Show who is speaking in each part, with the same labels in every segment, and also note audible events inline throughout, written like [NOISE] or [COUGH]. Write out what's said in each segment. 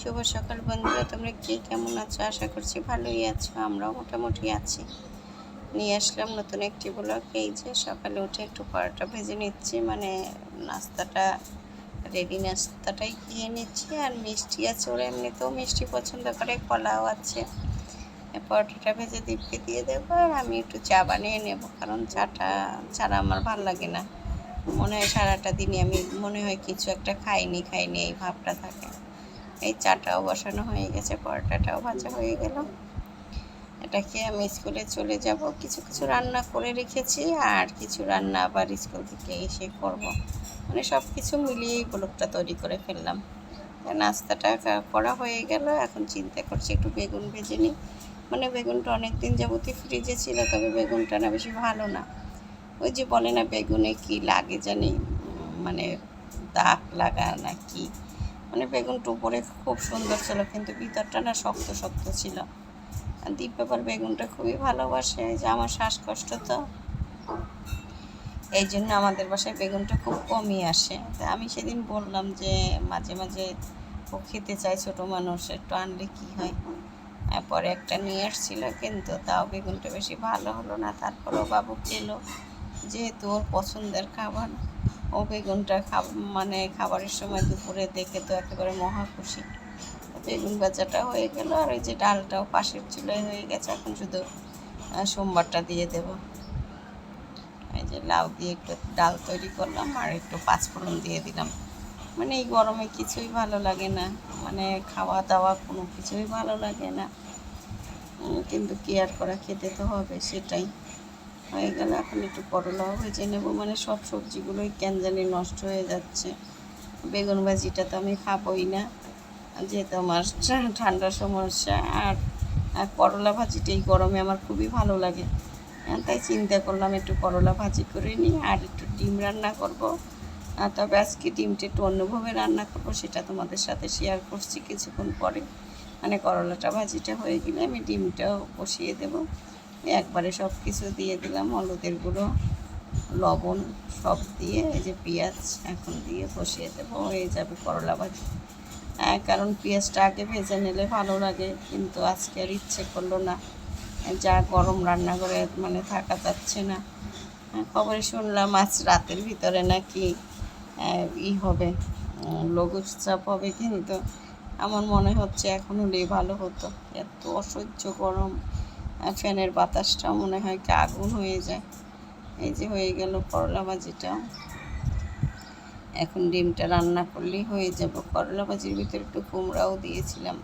Speaker 1: শুভ সকাল বন্ধুরা, তোমরা কে কেমন আছো? আশা করছি ভালোই আছো, আমরাও মোটামুটি আছি। নিয়ে আসলাম নতুন একটি ব্লগ। এই যে সকালে উঠে একটু পরোটা ভেজে নিচ্ছি মানে নাস্তাটা রেডি নাস্তাটাই খেয়ে নিচ্ছি। আর মিষ্টি আছে, ওরা এমনিতেও মিষ্টি পছন্দ করে কলাও আছে। পরোটাটা ভেজে দীপকে দিয়ে দেবো, আর আমি একটু চা বানিয়ে নেব, কারণ চাটা ছাড়া আমার ভালো লাগে না। মনে হয় সারাটা দিনই আমি, মনে হয় কিছু একটা খাইনি খাইনি, এই ভাবটা থাকে। এই চাটাও বসানো হয়ে গেছে, পরোটাটাও ভাজা হয়ে গেল। এটা খেয়ে আমি স্কুলে চলে যাব। কিছু কিছু রান্না করে রেখেছি আর কিছু রান্না আবার স্কুল থেকে এসে করব। মানে সব কিছু মিলিয়েই ব্লগটা তৈরি করে ফেললাম। নাস্তাটা করা হয়ে গেল। এখন চিন্তা করছি একটু বেগুন ভেজে নিই। মানে বেগুনটা অনেক দিন যাবতীয় ফ্রিজে ছিল, তবে বেগুনটা না বেশি ভালো না। ওই যে বলে না, বেগুনে কি লাগে জানি মানে দাগ লাগা না কি মানে বেগুনটা উপরে খুব সুন্দর ছিল, কিন্তু ভিতরটা না শক্ত শক্ত ছিল। দীপ ব্যাপার বেগুনটা খুবই ভালোবাসে যে আমার শ্বাসকষ্ট তো। এই জন্য আমাদের বাসায় বেগুনটা খুব কমই আসে। তা আমি সেদিন বললাম যে, মাঝে মাঝে ও খেতে চায় ছোটো মানুষ, একটু আনলে কী হয়? পরে একটা নিয়ে আসছিল কিন্তু তাও বেগুনটা বেশি ভালো হলো না। তারপরেও বাবু খেলো, যেহেতু ওর পছন্দের খাবার। ও বেগুনটা খাব মানে খাবারের সময় দুপুরে দেখে তো একেবারে মহা খুশি। বেগুন ভাজাটা হয়ে গেল আর ওই যে ডালটাও পাশের চুলায় হয়ে গেছে, এখন শুধু সোমবারটা দিয়ে দেব। এই যে লাউ দিয়ে একটু ডাল তৈরি করলাম আর একটু পাঁচফোড়ন দিয়ে দিলাম। মানে এই গরমে কিছুই ভালো লাগে না মানে খাওয়া দাওয়া কোনো কিছুই ভালো লাগে না। কিন্তু কেয়ার করা, খেতে তো হবে সেটাই। হয়ে গেল এখন একটু করলাও ভেজে নেব। মানে সব সবজিগুলোই কেন জানি নষ্ট হয়ে যাচ্ছে। বেগুন ভাজিটা তো আমি খাবোই না, যেহেতু আমার [LAUGHS] ঠা- ঠান্ডার সমস্যা। আর করলা ভাজিটা এই গরমে আমার খুবই ভালো লাগে। তাই চিন্তা করলাম একটু করলা ভাজি করে নিই, আর একটু ডিম রান্না করব। আর তবে আজকে ডিমটা একটু অন্যভাবে রান্না করব, সেটা তোমাদের সাথে শেয়ার করছি কিছুক্ষণ পরে। মানে করলাটা ভাজিটা হয়ে গেলে আমি ডিমটাও বসিয়ে দেবো। একবারে সব কিছু দিয়ে দিলাম হলুদের গুঁড়ো লবণ সব দিয়ে এই যে পেঁয়াজ এখন দিয়ে বসিয়ে দেবো হয়ে যাবে করলা ভাজি। হ্যাঁ কারণ পেঁয়াজটা আগে ভেজে নিলে ভালো লাগে কিন্তু আজকে আর ইচ্ছে করল না। যা গরম রান্না করে মানে থাকা যাচ্ছে না। হ্যাঁ, খবরে শুনলাম আজ রাতের ভিতরে নাকি ই হবে লঘুচাপ হবে কিন্তু আমার মনে হচ্ছে এখন হলেই ভালো হতো। এত অসহ্য গরম। আর ফ্যানের বাতাসটা মনে হয় কি আগুন হয়ে যায়। এই যে হয়ে গেল করলা ভাজিটা। এখন ডিমটা রান্না করলেই হয়ে যাব। করলা ভাজির ভিতরে একটু কুমড়াও দিয়েছিলাম।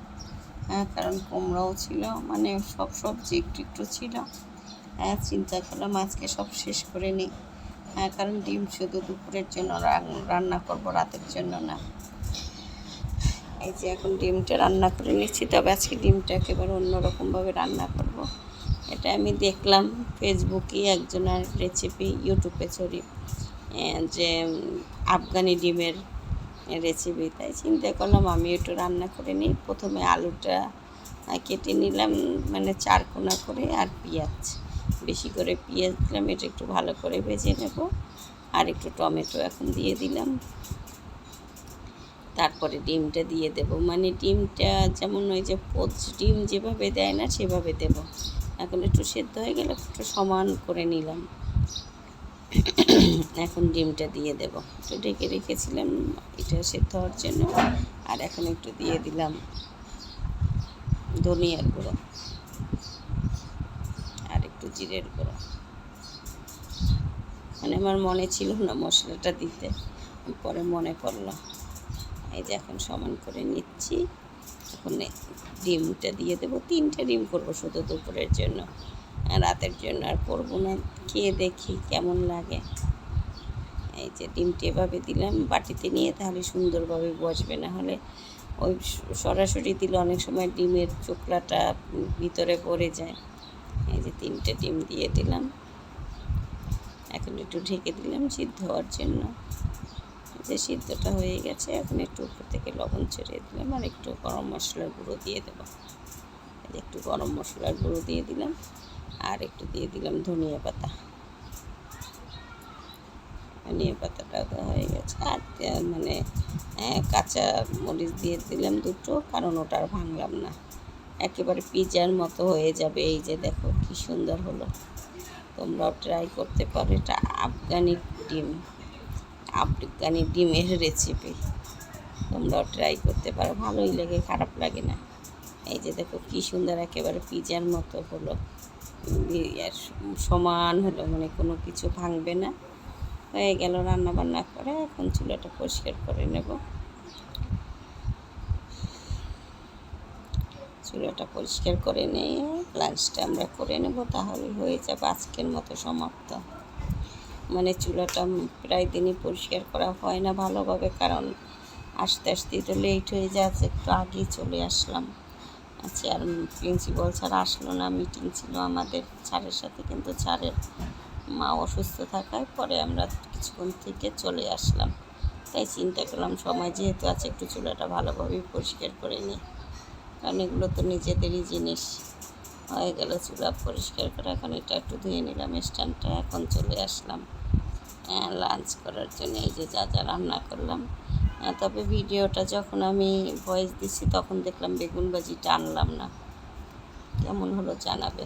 Speaker 1: হ্যাঁ কারণ কুমড়াও ছিল মানে সব সবজি একটু একটু ছিল। হ্যাঁ চিন্তা করলাম আজকে সব শেষ করে নিই। হ্যাঁ কারণ ডিম শুধু দুপুরের জন্য রান- রান্না করব, রাতের জন্য না। এই যে এখন ডিমটা রান্না করে নিচ্ছি, তবে আজকে ডিমটা একেবারে অন্যরকমভাবে রান্না করব। এটা আমি দেখলাম ফেসবুকে একজনের রেসিপি ইউটিউবে ছড়ি যে আফগানি ডিমের রেসিপি তাই চিন্তা করলাম আমি একটু রান্না করে নিই। প্রথমে আলুটা কেটে নিলাম মানে চার কোনা করে আর পেঁয়াজ, বেশি করে পেঁয়াজ দিলাম, এটা একটু ভালো করে ভেজে নেব। আর একটু টমেটো এখন দিয়ে দিলাম। তারপরে ডিমটা দিয়ে দেব। মানে ডিমটা যেমন ওই যে পোচ ডিম যেভাবে দেয় না, সেভাবে দেব। এখন একটু সেদ্ধ হয়ে গেলে একটু সমান করে নিলাম। এখন ডিমটা দিয়ে দেব। একটু ঢেকে রেখেছিলাম, এটা সেদ্ধ হওয়ার জন্য। আর এখন একটু দিয়ে দিলাম ধনিয়ার গুঁড়ো আর একটু জিরের গুঁড়ো। মানে আমার মনে ছিল না মশলাটা দিতে, পরে মনে পড়ল। এই যে এখন সমান করে নিচ্ছি। এখন ডিমটা দিয়ে দেবো। তিনটে ডিম করব শুধু দুপুরের জন্য। রাতের জন্য আর করব না। খেয়ে দেখি কেমন লাগে। এই যে ডিমটি এভাবে দিলাম, বাটিতে নিয়ে তাহলে সুন্দরভাবে বসবে। না হলে ওই সরাসরি দিলে অনেক সময় ডিমের চোকলাটা ভিতরে পড়ে যায়। এই যে তিনটে ডিম দিয়ে দিলাম। এখন একটু ঢেকে দিলাম সিদ্ধ হওয়ার জন্য। যে সিদ্ধটা হয়ে গেছে এখন একটু উপর থেকে লবণ ছড়িয়ে দিলাম আর একটু গরম মশলার গুঁড়ো দিয়ে দেবো। একটু গরম মশলার গুঁড়ো দিয়ে দিলাম আর একটু দিয়ে দিলাম ধনিয়া পাতা। ধনিয়া পাতাটা হয়ে গেছে। আর মানে হ্যাঁ, কাঁচা মরিচ দিয়ে দিলাম দুটো কারণ ওটা আর ভাঙলাম না। একেবারে পিজার মতো হয়ে যাবে। এই যে দেখো কি সুন্দর হলো। তোমরাও ট্রাই করতে পারো। এটা আফগানি ডিম। আফগানি ডিমের রেসিপি তোমরাও ট্রাই করতে পারো, ভালোই লাগে, খারাপ লাগে না। এই যে দেখো কী সুন্দর একেবারে পিজার মতো হলো। সমান হলো মানে কোনো কিছু ভাঙবে না। হয়ে গেল রান্না বান্না করে, এখন চুলাটা পরিষ্কার করে নেব। চুলাটা পরিষ্কার করে নিয়ে লাঞ্চটা আমরা করে নেব, তাহলে হয়ে যাবে আজকের মতো সমাপ্ত। মানে চুলাটা প্রায় দিনই পরিষ্কার করা হয় না ভালোভাবে, কারণ আস্তে আস্তে তো লেট হয়ে যাচ্ছে, একটু আগেই চলে আসলাম। আচ্ছা আর প্রিন্সিপাল স্যার আসলো না মিটিং ছিল আমাদের স্যারের সাথে, কিন্তু স্যারের মা অসুস্থ থাকায় পরে আমরা কিছুক্ষণ থেকে চলে আসলাম। তাই চিন্তা করলাম সময় যেহেতু আছে, একটু চুলাটা ভালোভাবেই পরিষ্কার করে নিই। কারণ এগুলো তো নিজেদেরই জিনিস। হয়ে গেল চুলা পরিষ্কার করে এখন এটা একটু ধুয়ে নিলাম স্ট্যান্ডটা এখন চলে আসলাম। লাঞ্চ করার জন্য এই যে যা যা রান্না করলাম। আহ, তবে ভিডিওটা যখন আমি ভয়েস দিচ্ছি তখন দেখলাম বেগুন বাজিটা আনলাম না। কেমন হলো জানাবে।